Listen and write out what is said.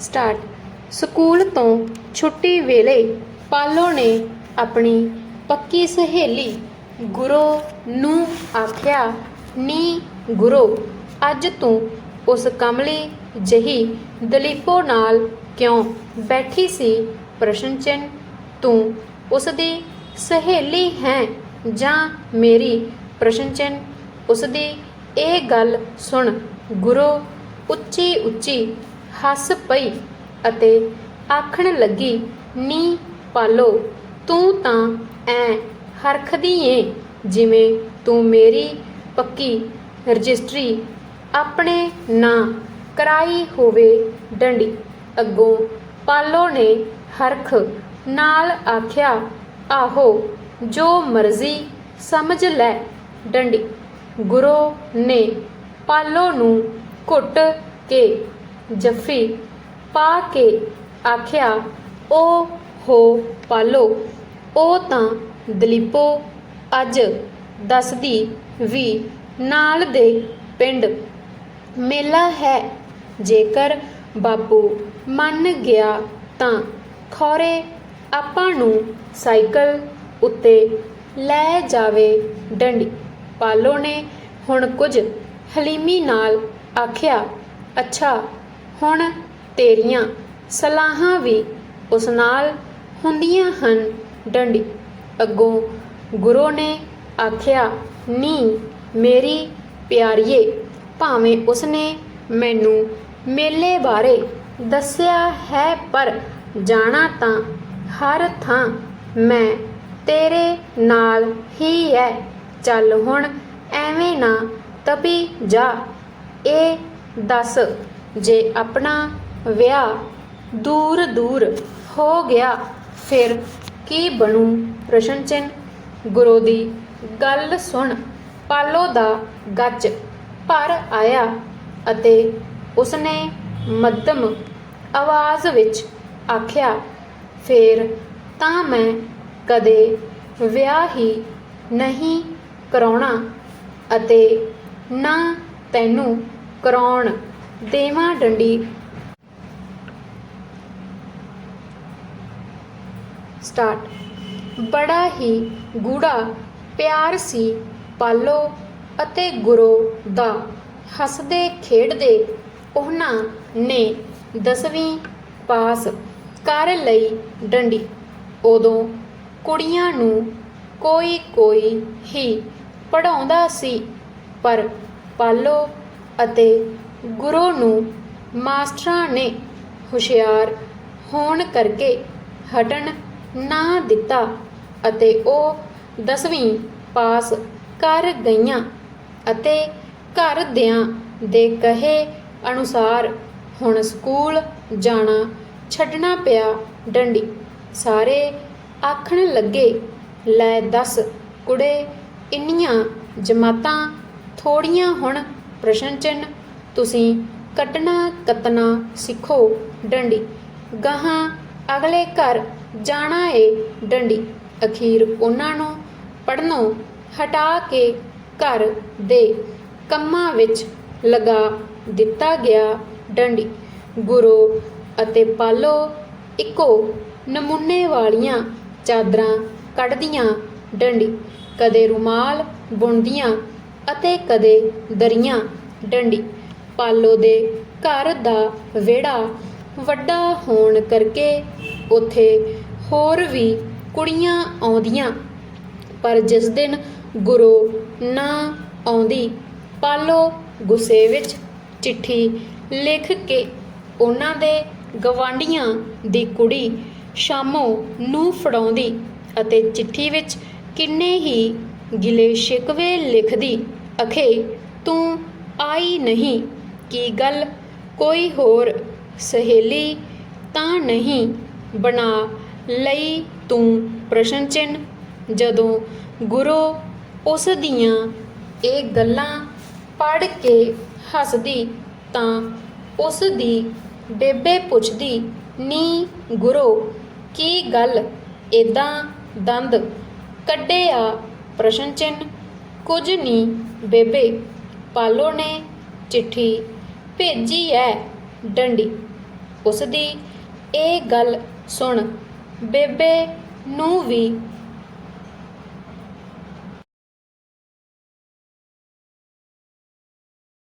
Start. School ਤੋਂ ਛੁੱਟੀ ਵੇਲੇ ਪਾਲੋ ਨੇ ਆਪਣੀ ਪੱਕੀ ਸਹੇਲੀ ਗੁਰੋ ਨੂੰ ਆਖਿਆ, ਨੀ ਗੁਰੋ, ਅੱਜ ਤੂੰ ਉਸ ਕਮਲੀ ਜਹੀ ਦਲੀਪੋ ਨਾਲ ਕਿਉਂ ਬੈਠੀ ਸੀ? ਪ੍ਰਸ਼ਨ ਚਿੰਨ ਤੂੰ ਉਸ ਦੀ ਸਹੇਲੀ ਹੈ ਜਾਂ ਮੇਰੀ? ਪ੍ਰਸ਼ਨ ਚਿੰਨ ਉਸ ਦੀ ਇਹ ਗੱਲ ਸੁਣ ਗੁਰੂ ਉੱਚੀ ਉੱਚੀ ਹੱਸ ਪਈ ਅਤੇ ਆਖਣ ਲੱਗੀ, ਨੀ ਪਾਲੋ, ਤੂੰ ਤਾਂ ਐ ਹਰਖਦੀ ਏ ਜਿਵੇਂ ਤੂੰ ਮੇਰੀ ਪੱਕੀ ਰਜਿਸਟਰੀ ਆਪਣੇ ਨਾਂ ਕਰਾਈ ਹੋਵੇ ਡੰਡੀ। ਅੱਗੋਂ ਪਾਲੋ ਨੇ ਹਰਖ ਨਾਲ ਆਖਿਆ, ਆਹੋ, ਜੋ ਮਰਜ਼ੀ ਸਮਝ ਲੈ ਡੰਡੀ। ਗੁਰੂ ਨੇ ਪਾਲੋ ਨੂੰ ਘੁੱਟ ਕੇ ਜੱਫੀ ਪਾ ਕੇ ਆਖਿਆ, ਓ ਹੋ ਪਾਲੋ ਉਹ ਤਾਂ ਦਲੀਪੋ, ਅੱਜ ਦੱਸਦੀ ਵੀ ਨਾਲ ਦੇ ਪਿੰਡ ਮੇਲਾ ਹੈ। ਜੇਕਰ ਬਾਪੂ ਮੰਨ ਗਿਆ ਤਾਂ ਖੌਰੇ ਆਪਾਂ ਨੂੰ ਸਾਈਕਲ ਉੱਤੇ ਲੈ ਜਾਵੇ। ਡੰਡੀ ਪਾਲੋ ਨੇ ਹੁਣ ਕੁਝ ਹਲੀਮੀ ਨਾਲ ਆਖਿਆ, ਅੱਛਾ ਹੁਣ ਤੇਰੀਆਂ ਸਲਾਹਾਂ ਵੀ ਉਸ ਨਾਲ ਹੁੰਦੀਆਂ ਹਨ। ਡੰਡੀ, ਅੱਗੋਂ ਗੁਰੂ ਨੇ ਆਖਿਆ, ਨੀ ਮੇਰੀ ਪਿਆਰੀਏ, ਭਾਵੇਂ ਉਸਨੇ ਮੈਨੂੰ ਮੇਲੇ ਬਾਰੇ ਦੱਸਿਆ ਹੈ, ਪਰ ਜਾਣਾ ਤਾਂ ਹਰ ਥਾਂ ਮੈਂ ਤੇਰੇ ਨਾਲ ਹੀ ਹੈ ਚੱਲ ਹੁਣ ਐਵੇਂ ਨਾ ਤਪੀ ਜਾ, ਇਹ ਦੱਸ ਜੇ ਆਪਣਾ ਵਿਆਹ ਦੂਰ ਦੂਰ ਹੋ ਗਿਆ, ਫਿਰ ਕੀ ਬਣੂ? ਪ੍ਰਸ਼ਨ ਚਿੰਨ। ਗੁਰੂ ਦੀ ਗੱਲ ਸੁਣ। ਪਾਲੋ ਦਾ ਗੱਜ ਭਰ ਆਇਆ ਅਤੇ ਉਸਨੇ ਮੱਧਮ ਆਵਾਜ਼ ਵਿੱਚ ਆਖਿਆ, ਫੇਰ ਤਾਂ ਮੈਂ ਕਦੇ ਵਿਆਹ ਹੀ ਨਹੀਂ ਕਰਾਉਣਾ ਅਤੇ ਨਾ ਤੈਨੂੰ ਕਰਾਉਣ ਦੇਵਾਂ ਡੰਡੀ। ਸਟਾਰਟ। ਬੜਾ ਹੀ ਗੂੜਾ, ਪਿਆਰ ਸੀ ਪਾਲੋ ਅਤੇ ਗੁਰੂ ਦਾ। ਹੱਸਦੇ, ਖੇਡਦੇ ਉਹਨਾਂ ਨੇ ਦਸਵੀਂ ਪਾਸ ਕਰ ਲਈ ਡੰਡੀ। ਉਦੋਂ ਕੁੜੀਆਂ ਨੂੰ ਕੋਈ ਕੋਈ ਹੀ ਪੜਾਉਂਦਾ ਸੀ, ਪਰ ਪਾਲੋ ਅਤੇ ਗੁਰੂ ਨੂੰ ਮਾਸਟਰਾਂ ਨੇ ਹੁਸ਼ਿਆਰ ਹੋਣ ਕਰਕੇ ਹਟਣ ਨਾ ਦਿੱਤਾ ਅਤੇ ਉਹ ਦਸਵੀਂ ਪਾਸ ਕਰ ਗਈਆਂ ਅਤੇ ਘਰਦਿਆਂ ਦੇ ਕਹੇ ਅਨੁਸਾਰ ਹੁਣ ਸਕੂਲ ਜਾਣਾ ਛੱਡਣਾ ਪਿਆ ਡੰਡੀ। ਸਾਰੇ ਆਖਣ ਲੱਗੇ, ਲੈ ਦੱਸ ਕੁੜੇ, ਇੰਨੀਆਂ ਜਮਾਤਾਂ ਥੋੜੀਆਂ ਹੁਣ ਪ੍ਰਸ਼ਨ ਚਿੰਨ ਤੁਸੀਂ ਕੱਟਣਾ, ਕੱਤਣਾ ਸਿੱਖੋ, ਡੰਡੀ। ਗਾਹਾਂ ਅਗਲੇ ਘਰ ਜਾਣਾ ਏ ਡੰਡੀ। ਅਖੀਰ ਉਹਨਾਂ ਨੂੰ ਪੜਨੋਂ ਹਟਾ ਕੇ ਘਰ ਦੇ ਕੰਮਾਂ ਵਿੱਚ ਲਗਾ ਦਿੱਤਾ ਗਿਆ ਡੰਡੀ। ਗੁਰੂ ਅਤੇ ਪਾਲੋ ਇੱਕੋ ਨਮੂਨੇ ਵਾਲੀਆਂ ਚਾਦਰਾਂ ਕੱਢਦੀਆਂ ਡੰਡੀ। ਕਦੇ ਰੁਮਾਲ ਬੁਣਦੀਆਂ ਅਤੇ ਕਦੇ ਦਰੀਆਂ। ਡੰਡੀ ਪਾਲੋ ਦੇ ਘਰ ਦਾ ਵਿਹੜਾ ਵੱਡਾ ਹੋਣ ਕਰਕੇ ਉੱਥੇ ਹੋਰ ਵੀ ਕੁੜੀਆਂ ਆਉਂਦੀਆਂ। ਪਰ ਜਿਸ ਦਿਨ ਗੁਰੂ ਨਾ ਆਉਂਦੀ, ਪਾਲੋ ਗੁੱਸੇ ਵਿੱਚ ਚਿੱਠੀ ਲਿਖ ਕੇ ਉਹਨਾਂ ਦੇ ਗਵਾਂਢੀਆਂ ਦੀ ਕੁੜੀ ਸ਼ਾਮੋ ਨੂੰ ਫੜਾਉਂਦੀ ਅਤੇ ਚਿੱਠੀ ਵਿੱਚ ਕਿੰਨੇ ਹੀ ਗਿਲੇ ਸ਼ਿਕਵੇ ਲਿਖਦੀ, ਅਖੇ, ਤੂੰ ਆਈ ਨਹੀਂ। ਕੀ ਗੱਲ? ਕੋਈ ਹੋਰ ਸਹੇਲੀ ਤਾਂ ਨਹੀਂ ਬਣਾ ਲਈ ਤੂੰ ਪ੍ਰਸ਼ਨ ਚਿੰਨ ਜਦੋਂ ਗੁਰੂ ਉਸ ਦੀਆਂ ਇਹ ਗੱਲਾਂ ਪੜ੍ਹ ਕੇ ਹੱਸਦੀ ਤਾਂ ਉਸ ਦੀ ਬੇਬੇ ਪੁੱਛਦੀ, ਨੀ ਗੁਰੂ, ਕੀ ਗੱਲ? ਏਦਾਂ ਦੰਦ ਕੱਢਿਆ ਪ੍ਰਸ਼ਨ ਚਿੰਨ ਕੁਝ ਨਹੀਂ ਬੇਬੇ। ਪਾਲੋ ਨੇ ਚਿੱਠੀ ਭੇਜੀ ਐ ਡੰਡੀ। ਉਸ ਦੀ ਇਹ ਗੱਲ ਸੁਣ ਬੇਬੇ ਨੂੰ ਵੀ